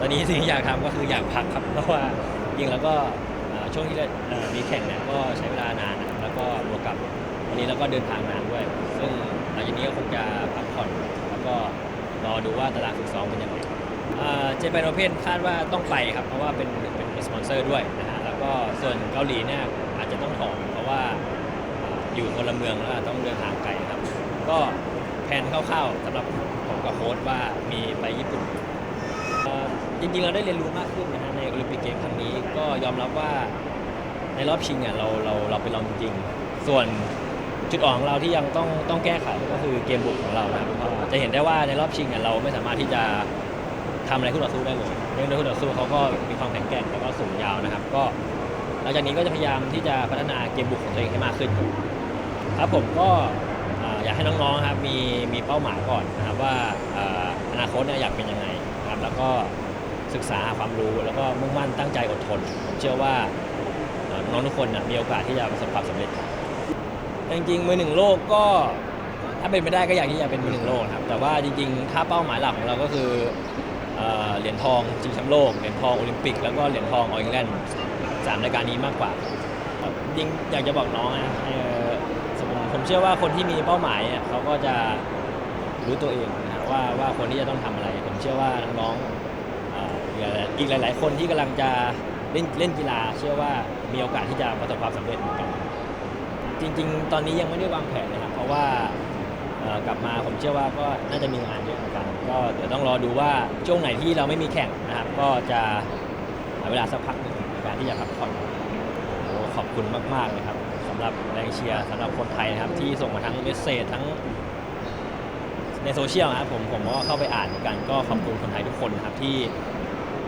ตอนนี้สิ่งที่อยากทำก็คืออยากพักครับเพราะว่าจริงแล้วก็เอ่อช่วงที่เราเอ่อมีแข่งเนี่ยก็ใช้เวลานานนะครับแล้วก็บวกกับวันนี้เราก็เดินทางนานด้วย ซึ่งหลังจากนี้ก็คงจะพักผ่อนแล้วก็รอดูว่าตารางฝึกซ้อมเป็นยังไงเจแปนโอเพนคาดว่าต้องไปครับเพราะว่าเป็นเป็นสปอนเซอร์ด้วยนะฮะแล้วก็ส่วนเกาหลีเนี่ยอาจจะต้องถอนเพราะว่า อยู่คนละเมืองแล้วต้องเดินทางไกลครับ ก็แผนคร่าวๆสำหรับผมกับโค้ชว่ามีไปญี่ปุ่น จริงๆเราได้เรียนรู้มากขึ้นนะฮะในโอลิมปิกเกมครั้งนี้ก็ยอมรับว่าในรอบชิงเนี่ยเราเราเราเป็นรองจริงๆส่วนจุดอ่อนของเราที่ยังต้องต้องแก้ไขก็คือเกมบุกของเรานะครับเพราะจะเห็นได้ว่าในรอบชิงเนี่ยเราไม่สามารถที่จะทำอะไรคู่ต่อสู้ได้เลยเนื่องด้วยคู่ต่อสู้เขาก็มีความแข็งแกร่งแล้วก็สูงยาวนะครับ ก็หลังจากนี้ก็จะพยายามที่จะพัฒนาเกมบุกของตัวเองให้มากขึ้น ครับผมก็อ่ออยากให้น้องๆครับมีมีเป้าหมายก่อนนะครับว่าอ่ออนาคตเนี่ยอยากเป็นยังไง แล้วก็ศึกษาหาความรู้แล้วก็มุ่งมั่นตั้งใจอดทนผมเชื่อว่าน้องทุกคนนะมีโอกาสที่จะประสบความสำเร็จครับจริงๆมือหนึ่งโลกก็ถ้าเป็นไปได้ก็อยากที่จะเป็นมือหนึ่งโลกครับแต่ว่าจริงๆถ้าเป้าหมายหลักของเราก็คือเหรียญทองชิงแชมป์โลกเหรียญทองโอลิมปิก แล้วก็เหรียญทองออลอิงแลนด์สามรายการนี้มากกว่าจริงอยากจะบอกน้องนะสมมติผมเชื่อว่าคนที่มีเป้าหมายเขาก็จะรู้ตัวเอง ว่าว่าคนที่จะต้องทำอะไร ผมเชื่อว่าน้องๆเอ่ออีกหลาย ๆ คนที่กำลังจะเล่นเล่นกีฬา เชื่อว่ามีโอกาสที่จะประสบความสำเร็จเหมือนกัน จริง ๆ ตอนนี้ยังไม่ได้วางแผนนะครับ เพราะว่าเอ่อกลับมาผมเชื่อว่าก็น่าจะมีงานเยอะเหมือนกัน ก็เดี๋ยวต้องรอดูว่าช่วงไหนที่เราไม่มีแข่งนะครับ ก็จะหาเวลาสักพักหนึ่งในการที่จะพักผ่อน โอ้ขอบคุณมาก ๆ เลยครับสำหรับแรงเชียร์สำหรับคนไทยนะครับ ที่ส่งมาทั้งเมสเซจทั้ง ในโซเชียลนะครับผมผมก็เข้าไปอ่านเหมือนกันก็ขอบคุณคนไทยทุกคนนะครับที่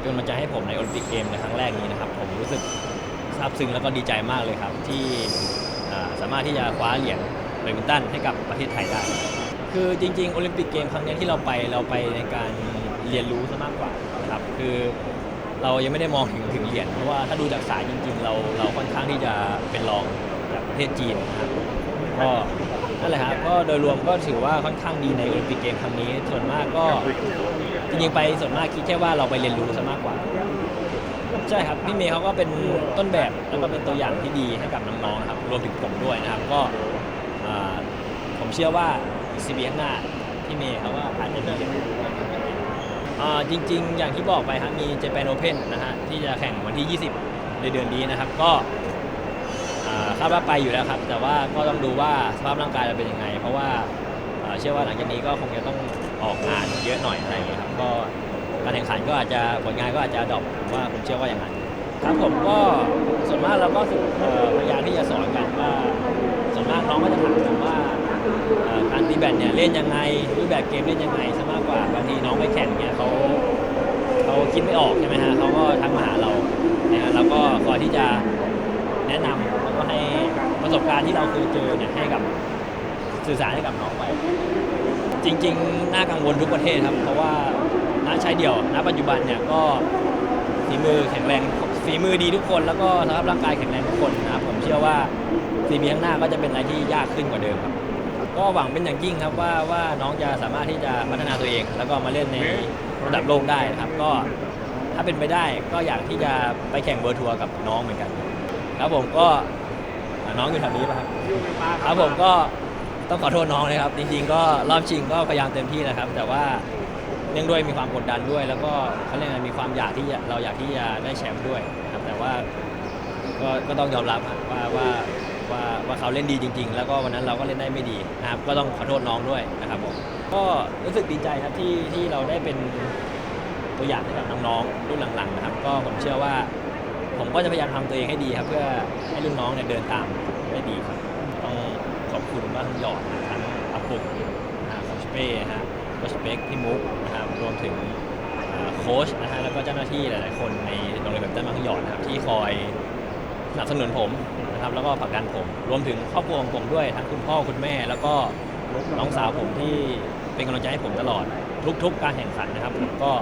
เป็นกำลังใจให้ผมในโอลิมปิกเกมในครั้งแรกนี้นะครับ ผมรู้สึกซาบซึ้งแล้วก็ดีใจมากเลยครับ ที่สามารถที่จะคว้าเหรียญแบดมินตันให้กับประเทศไทยได้ คือจริงๆโอลิมปิกเกมครั้งนี้ที่เราไปเราไปในการเรียนรู้ซะมากกว่านะครับคือเรายังไม่ได้มองถึงถึงเหรียญเพราะว่าถ้าดูจากสายจริง ๆ เราเราค่อนข้างที่จะเป็นรองจากประเทศจีนนะครับก็ นั่นแหละครับก็โดยรวมก็ถือว่าค่อนข้างดีในโอลิมปิกเกมครั้งนี้ ส่วนมากก็จริงๆไปส่วนมากคิดแค่ว่าเราไปเรียนรู้ซะมากกว่า ใช่ครับพี่เมย์เขาก็เป็นต้นแบบแล้วก็เป็นตัวอย่างที่ดีให้กับน้องๆครับรวมถึงผมด้วยนะครับก็อ่าผมเชื่อว่าซีบีข้างหน้าพี่เมย์เขาว่าอาจจะมีเหรียญอ่าจริง ๆ อย่างที่บอกไปครับมีเจแปนโอเพ่นนะฮะที่จะแข่งวันที่ 20 ในเดือนนี้นะครับ ก็ คาดว่าไปอยู่แล้วครับ แต่ว่าก็ต้องดูว่าสภาพร่างกายเราเป็นยังไง เพราะว่าอ่าเชื่อว่าหลังจากนี้ก็คงจะต้องออกงานเยอะหน่อยอะไรอย่างเงี้ยครับก็การแข่งขันก็อาจจะผลงานก็อาจจะดรอปผมว่าผมเชื่อว่าอย่างนั้น ครับผมก็ส่วนมากเราก็ฝึกเอ่อพยายามที่จะสอนกันว่าส่วนมากน้องก็จะถามผมว่าเอ่อการตีแบดเนี่ยเล่นยังไงรูปแบบเกมเล่นยังไงซะมากกว่าบางทีน้องไปแข่งเนี่ยเขา เขาคิดไม่ออกใช่ไหมฮะเขาก็ทักมาหาเราเนี่ยเราก็คอยที่จะแนะนำ ให้ประสบการณ์ที่เราเคยเจอเนี่ยให้กับสื่อสารให้กับน้องไป จริง ๆ น่ากังวลทุกประเทศครับ เพราะว่าณชายเดี่ยวณปัจจุบันเนี่ยก็ฝีมือแข็งแรงฝีมือดีทุกคน แล้วก็สภาพร่างกายแข็งแรงทุกคนนะครับผมเชื่อว่าซีบีข้างหน้าก็จะเป็นอะไรที่ยากขึ้นกว่าเดิมครับ ก็หวังเป็นอย่างยิ่งครับว่าว่าน้องจะสามารถที่จะพัฒนาตัวเอง แล้วก็มาเล่นในระดับโลกได้นะครับ ก็ถ้าเป็นไปได้ก็อยากที่จะไปแข่งเบอร์ทัวร์กับน้องเหมือนกัน ครับผมก็ อ่าน้องอยู่แถวนี้ป่ะครับครับผมก็ต้องขอโทษน้องเลยครับ จริงๆก็รอบชิงก็พยายามเต็มที่นะครับ แต่ว่าเนื่องด้วยมีความกดดันด้วย แล้วก็เขาเรียกอะไรมีความอยากที่จะเราอยากที่จะได้แชมป์ด้วยนะครับแต่ว่าก็ก็ต้องยอมรับครับว่าว่าว่าว่าเขาเล่นดีจริง ๆ แล้วก็วันนั้นเราก็เล่นได้ไม่ดีนะครับก็ต้องขอโทษน้องด้วยนะครับผมก็รู้สึกดีใจครับที่ที่เราได้เป็นตัวอย่างให้กับน้องๆรุ่นหลังๆนะครับ ก็ผมเชื่อว่า ผมก็จะพยายามทำตัวเองให้ดีครับ เพื่อให้รุ่นน้องเนี่ยเดินตามได้ดีครับ ต้องขอบคุณบ้างหยอดทั้งอาปุกนะฮะโคชเป้ฮะโคชเป๊กพี่มุกนะครับรวมถึงอ่าโค้ชนะฮะแล้วก็เจ้าหน้าที่หลาย ๆ คนในโรงเรียนแบบเต้นบางหยอดนะครับที่คอย สนับสนุนผมนะครับแล้วก็ผลักดันผม รวมถึงครอบครัวของผมด้วยทั้งคุณพ่อคุณแม่ แล้วก็น้องสาวผมที่เป็นกำลังใจให้ผมตลอด ทุกๆ การแข่งขันนะครับผมก็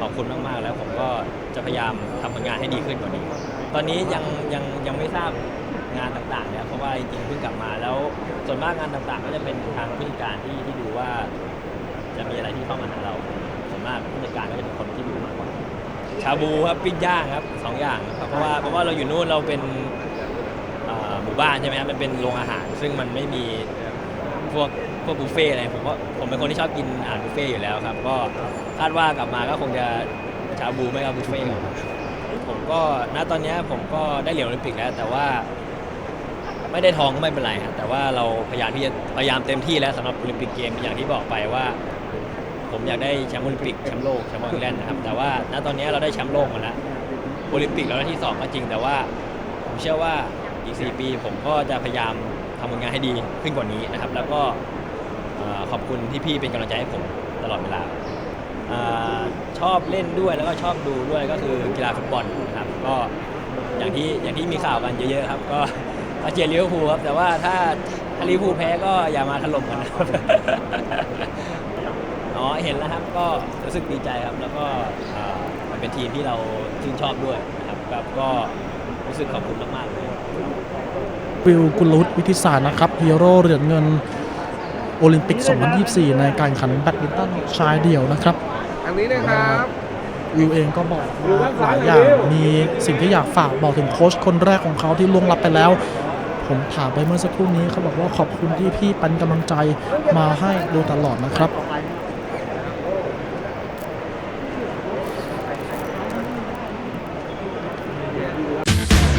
ขอบคุณมากๆ แล้วผมก็จะพยายามทำผลงานให้ดีขึ้นกว่านี้ ตอนนี้ยังยังยังไม่ทราบงานต่างๆเนี่ยเพราะว่าจริงๆเพิ่งกลับมาแล้วส่วนมากงานต่างๆ ก็จะเป็นทางผู้จัดการที่ที่ดูว่า จะมีอะไรที่เข้ามาหาเราส่วนมากผู้จัดการก็จะเป็นคนที่ดูมากกว่าชาบูครับปิ้งย่างครับสองอย่างครับเพราะว่าเพราะว่าเราอยู่นู่นเราเป็นอ่าหมู่บ้านใช่ไหมครับมันเป็นโรงอาหาร ซึ่งมันไม่มี พวกพวกบุฟเฟ่อะไรผมก็ผมเป็นคนที่ชอบกินอาหารบุฟเฟ่ต์อยู่แล้วครับ ก็คาดว่ากลับมาก็คงจะชาบูไม่ก็บุฟเฟ่ต์ครับผมก็ณตอนนี้ผมก็ได้เหรียญโอลิมปิกแล้ว แต่ว่า ไม่ได้ทองก็ไม่เป็นไรครับแต่ว่าเราพยายามที่จะพยายามเต็มที่แล้วสำหรับโอลิมปิกเกมอย่างที่บอกไปว่า ผมอยากได้แชมป์โอลิมปิกแชมป์โลกแชมป์อังกฤษนะครับแต่ว่าณตอนนี้เราได้แชมป์โลกมาแล้วโอลิมปิกเราได้ที่สองก็จริง แต่ว่าผมเชื่อว่าอีก4ปี ผมก็จะพยายาม ทำผลงานให้ดีขึ้นกว่านี้นะครับ แล้วก็เอ่อขอบคุณที่พี่เป็นกำลังใจให้ผมตลอดเวลาอ่าชอบเล่นด้วยแล้วก็ชอบดูด้วยก็คือกีฬาฟุตบอลนะครับก็อย่างที่อย่างที่มีข่าวกันเยอะๆครับ ก็ก็เชียร์ลิเวอร์พูลครับแต่ว่าถ้าถ้าลิเวอร์พูลแพ้ก็อย่ามาถล่มกันนะครับ อ๋อเห็นแล้วครับก็รู้สึกดีใจครับ แล้วก็อ่ามันเป็นทีมที่เราชื่นชอบด้วยนะครับครับก็รู้สึกขอบคุณมากๆเลย วิวกุลวุฒิวิทิศาสตร์นะครับฮีโร่เหรียญเงินโอลิมปิก 2024 ในการแข่งขันแบดมินตันชายเดี่ยวนะครับทางนี้นะครับวิวเองก็บอกว่าหลายอย่างมีสิ่งที่อยากฝากบอกถึงโค้ชคนแรกของเขาที่ล่วงลับไปแล้ว ผมถามไปเมื่อสักครู่นี้เขาบอกว่าขอบคุณที่พี่ปันกำลังใจมาให้โดยตลอดนะครับ